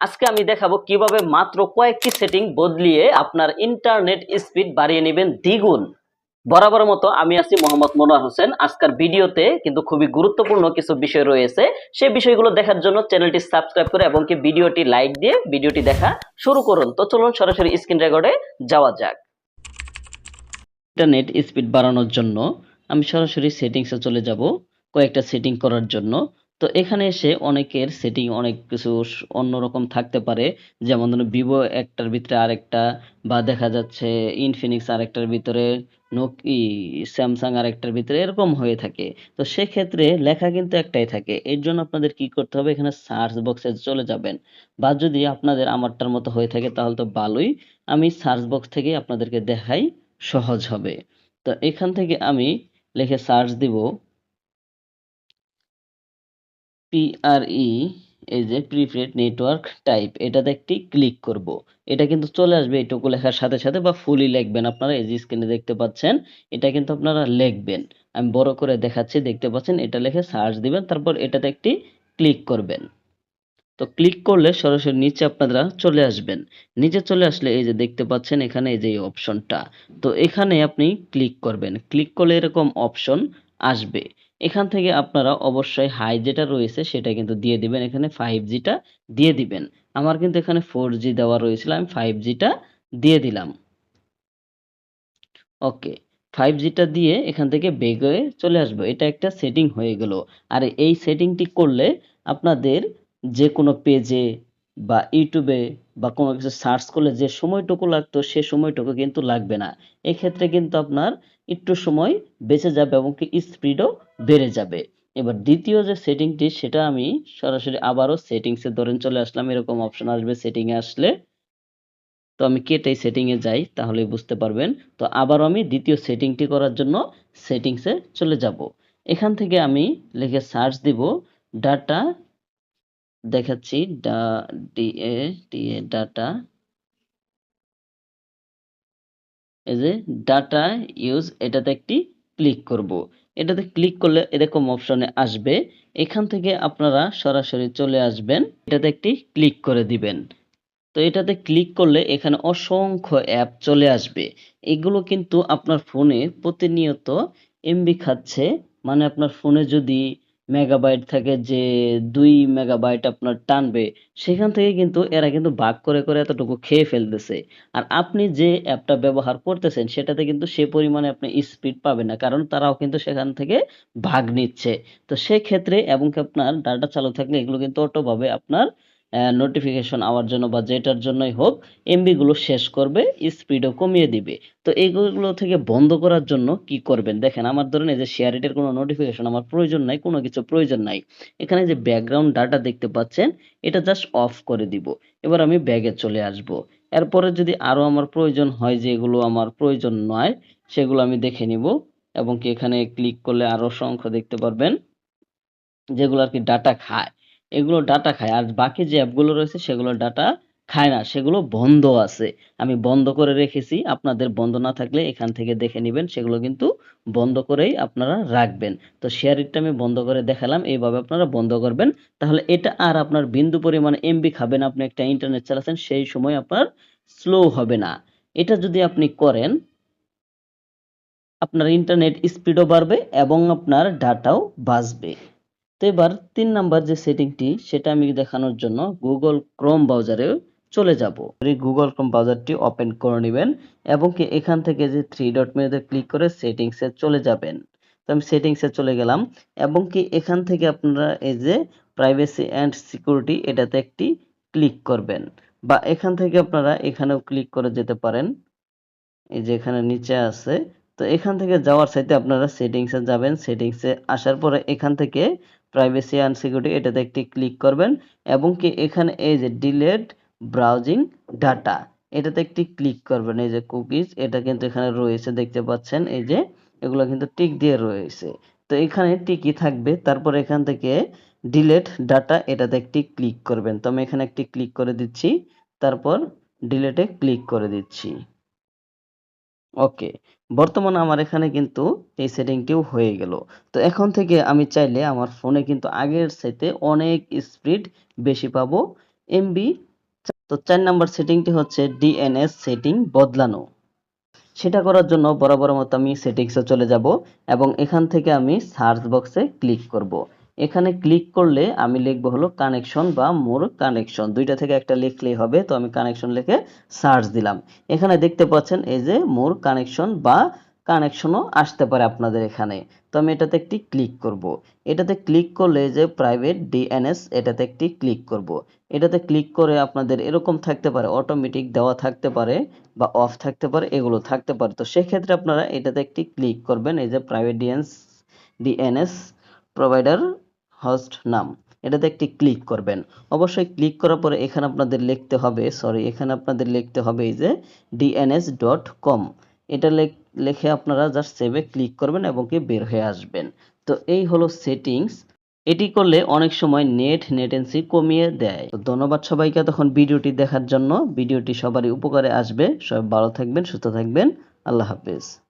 আজকে আমি দেখাবো কীভাবে মাত্র কয়েকটি সেটিং বদলিয়ে আপনার ইন্টারনেট স্পিড বাড়িয়ে নেবেন দ্বিগুণ। বরাবর মতো আমি আছি মোহাম্মদ মনোয়ার হোসেন। আজকের ভিডিওতে কিন্তু খুবই গুরুত্বপূর্ণ কিছু বিষয় রয়েছে। সেই বিষয়গুলো দেখার জন্য চ্যানেলটি সাবস্ক্রাইব করে এবং কি ভিডিওটি লাইক দিয়ে ভিডিওটি দেখা শুরু করুন। তো চলুন সরাসরি স্ক্রিন রেকর্ডে যাওয়া যাক। ইন্টারনেট স্পিড বাড়ানোর জন্য আমি সরাসরি সেটিংসে চলে যাব। কয়েকটা সেটিং করার জন্য। তো এখানে এসে অনেকের সেটিং অনেক কিছু অন্যরকম থাকতে পারে। যেমন ধরুন ভিভো একটার ভিতরে আরেকটা বা দেখা যাচ্ছে ইনফিনিক্স আরেকটার ভিতরে নোকি স্যামসাং আরেকটার ভিতরে এরকম হয়ে থাকে। তো সেক্ষেত্রে লেখা কিন্তু একটাই থাকে। এর জন্য আপনাদের কি করতে হবে? এখানে সার্চ বক্সে চলে যাবেন। বা যদি আপনাদের আমারটার মতো হয়ে থাকে, তাহলে তো ভালোই। আমি সার্চ বক্স থেকে আপনাদেরকে দেখাই সহজ হবে। তো এখান থেকে আমি লিখে সার্চ দিব। পিআরই এই যে প্রিপেড নেটওয়ার্ক টাইপ এটাতে একটি ক্লিক করব। এটা কিন্তু চলে আসবে এইটুকু লেখার সাথে সাথে বা ফুলই লিখবেন আপনারা, এই যে স্ক্রিনে দেখতে পাচ্ছেন, এটা কিন্তু আপনারা লিখবেন। আমি বড় করে দেখাচ্ছি, দেখতে পাচ্ছেন, এটা লিখে সার্চ দিবেন, তারপর এটাতে একটি ক্লিক করবেন। তো ক্লিক করলে সরাসরি নিচে আপনারা চলে আসবেন। নিচে চলে আসলে এই যে দেখতে পাচ্ছেন, এখানে এই যে অপশনটা তো এখানে আপনি ক্লিক করবেন। ক্লিক করলে এরকম অপশন আসবে। এখান থেকে আপনারা অবশ্যই হাই যেটা রয়েছে সেটা কিন্তু দিয়ে দিবেন। এখানে ফাইভ জিটা দিয়ে দিবেন। আমার কিন্তু এখানে ফোর জি দেওয়া রয়েছিল, আমি ফাইভ জিটা দিয়ে দিলাম। ওকে ফাইভ জিটা দিয়ে এখান থেকে বেগ চলে আসব। এটা একটা সেটিং হয়ে গেল। আর এই সেটিংটি করলে আপনাদের যে কোনো পেজে বা ইউটিউবে বা কোনো কিছু সার্চ করলে যে সময়টুকু লাগতো, সে সময়টুকু কিন্তু লাগবে না। এক্ষেত্রে কিন্তু আপনার একটু সময় বেঁচে যাবে এবং কি স্পিডও বেড়ে যাবে। এবার দ্বিতীয় যে সেটিংটি, সেটা আমি সরাসরি আবারও সেটিংসে ধরেন চলে আসলাম, এরকম অপশন আসবে সেটিংয়ে আসলে। তো আমি কেটে সেটিংয়ে যাই তাহলে বুঝতে পারবেন। তো আবারও আমি দ্বিতীয় সেটিংটি করার জন্য সেটিংসে চলে যাব। এখান থেকে আমি লিখে সার্চ দিব ডাটা দেখাচ্ছি, ডা ডিএ ডাটা। এই যে ডাটা ইউজ, এটাতে একটি ক্লিক করব। এটাতে ক্লিক করলে এরকম অপশনে আসবে। এখান থেকে আপনারা সরাসরি চলে আসবেন, এটাতে একটি ক্লিক করে দিবেন। তো এটাতে ক্লিক করলে এখানে অসংখ্য অ্যাপ চলে আসবে। এগুলো কিন্তু আপনার ফোনে প্রতিনিয়ত এমবি খাচ্ছে মানে আপনার ফোনে যদি মেগাবাইট থাকে যে দুই মেগাবাইট আপনার টানবে, সেখান থেকে কিন্তু এরা কিন্তু ভাগ করে করে এতটুকু খেয়ে ফেলতেছে। আর আপনি যে অ্যাপটা ব্যবহার করতেছেন, সেটাতে কিন্তু সে পরিমাণে আপনি স্পিড পাবেন না, কারণ তারাও কিন্তু সেখান থেকে ভাগ নিচ্ছে। তো সেক্ষেত্রে, এবং আপনার ডাটা চালু থাকলে, এগুলো কিন্তু অটোভাবে আপনার নোটিফিকেশন আওয়ার জন্য বা যেটার জন্যই হোক এমবি গুলো শেষ করবে স্পিডও কমিয়ে দিবে। তো এইগুলো থেকে বন্ধ করার জন্য কি করবেন? দেখেন, আমার ধরেন এই যে শেয়ার ইটের কোনো নোটিফিকেশন আমার প্রয়োজন নাই, কোনো কিছু প্রয়োজন নাই। এখানে যে ব্যাকগ্রাউন্ড ডাটা দেখতে পাচ্ছেন, এটা জাস্ট অফ করে দিব। এবার আমি ব্যাগে চলে আসব। এরপরে যদি আরও আমার প্রয়োজন হয় যে এগুলো আমার প্রয়োজন নয়, সেগুলো আমি দেখে নিব। এবং কি এখানে ক্লিক করলে আরও সংখ্যা দেখতে পারবেন, যেগুলো আর কি ডাটা খায়। এগুলো ডাটা খায়। আর বাকি যে অ্যাপগুলো রয়েছে, সেগুলো ডাটা খায় না। সেগুলো বন্ধ আছে। আমি বন্ধ করে রেখেছি। আপনাদের বন্ধ না থাকলে এখান থেকে দেখে নেবেন। সেগুলো কিন্তু বন্ধ করেই আপনারা রাখবেন। তো শেয়ারিংটা আমি বন্ধ করে দেখালাম। এইভাবে আপনারা বন্ধ করবেন। তাহলে এটা আর আপনার বিন্দু পরিমাণে এমবি খাবেন। আপনি একটা ইন্টারনেট চালাচ্ছেন, সেই সময় আপনার স্লো হবে না। এটা যদি আপনি করেন, আপনার ইন্টারনেট স্পিডও বাড়বে এবং আপনার ডাটাও বাঁচবে। তো এবার তিন নাম্বার যে সেটিংটি, সেটা আমি দেখানোর জন্য গুগল ক্রোম ব্রাউজারে চলে যাব। গুগল ক্রোম ব্রাউজারটি ওপেন করে নেবেন এবং কি এখান থেকে যে থ্রি ডট মেনুতে ক্লিক করে সেটিংসে চলে যাবেন। তো আমি সেটিংসে চলে গেলাম এবং কি এখান থেকে আপনারা এই যে প্রাইভেসি অ্যান্ড সিকিউরিটি এটাতে একটি ক্লিক করবেন বা এখান থেকে আপনারা এখানেও ক্লিক করে যেতে পারেন। এই যে এখানে নিচে আছে। তো এখান থেকে যাওয়ার সাথে আপনারা সেটিংসে যাবেন। সেটিংসে আসার পরে এখান থেকে প্রাইভেসি অ্যান্ড সিকিউরিটি এটাতে একটি ক্লিক করবেন এবং কি এখানে এই যে ডিলেট ব্রাউজিং ডাটা এটাতে একটি ক্লিক করবেন। এই যে কুকিজ এটা কিন্তু এখানে রয়েছে, দেখতে পাচ্ছেন? এই যে এগুলো কিন্তু টিক দিয়ে রয়েছে। তো এখানে টিকই থাকবে। তারপর এখান থেকে ডিলেট ডাটা এটাতে একটি ক্লিক করবেন। তো আমি এখানে একটি ক্লিক করে দিচ্ছি। তারপর ডিলেটে ক্লিক করে দিচ্ছি। ওকে, বর্তমানে আমার এখানে কিন্তু এই সেটিংটিও হয়ে গেল। তো এখন থেকে আমি চাইলে আমার ফোনে কিন্তু আগের চাইতে অনেক স্পিড বেশি পাবো। এমবি তো চার নাম্বার সেটিংটি হচ্ছে ডিএনএস সেটিং বদলানো। সেটা করার জন্য বরাবর মতো আমি সেটিংসে চলে যাব এবং এখান থেকে আমি সার্চ বক্সে ক্লিক করব। এখানে ক্লিক করলে আমি লিখব হলো কানেকশন বা মোর কানেকশন দুইটা থেকে একটা লিখলেই হবে, তো আমি কানেকশন লিখে সার্চ দিলাম। এখানে দেখতে পাচ্ছেন এই যে মোর কানেকশন বা কানেকশনও আসতে পারে আপনাদের এখানে। তো আমি এটাতে একটি ক্লিক করব। এটাতে ক্লিক করলে যে প্রাইভেট ডিএনএস এটাতে একটি ক্লিক করব। এটাতে ক্লিক করে আপনাদের এরকম থাকতে পারে অটোমেটিক দেওয়া থাকতে পারে বা অফ থাকতে পারে, এগুলো থাকতে পারে। তো সেক্ষেত্রে আপনারা এটাতে একটি ক্লিক করবেন, এই যে private DNS DNS provider host নাম। এটাতে একটি ক্লিক করবেন। অবশ্যই ক্লিক করার পরে এখানে আপনাদের লিখতে হবে সরি এখানে আপনাদের লিখতে হবে এই যে ডিএনএস ডট কম এটা লেখ- আপনারা জাস্ট সেভে ক্লিক করবেন এবং কি বের হয়ে আসবেন। তো এই হলো সেটিংস এটি করলে অনেক সময় নেট নেটেন্সি কমিয়ে দেয়। তো ধন্যবাদ সবাইকে তখন ভিডিওটি দেখার জন্য। ভিডিওটি সবারই উপকারে আসবে। সবাই ভালো থাকবেন, সুস্থ থাকবেন। আল্লাহ হাফেজ।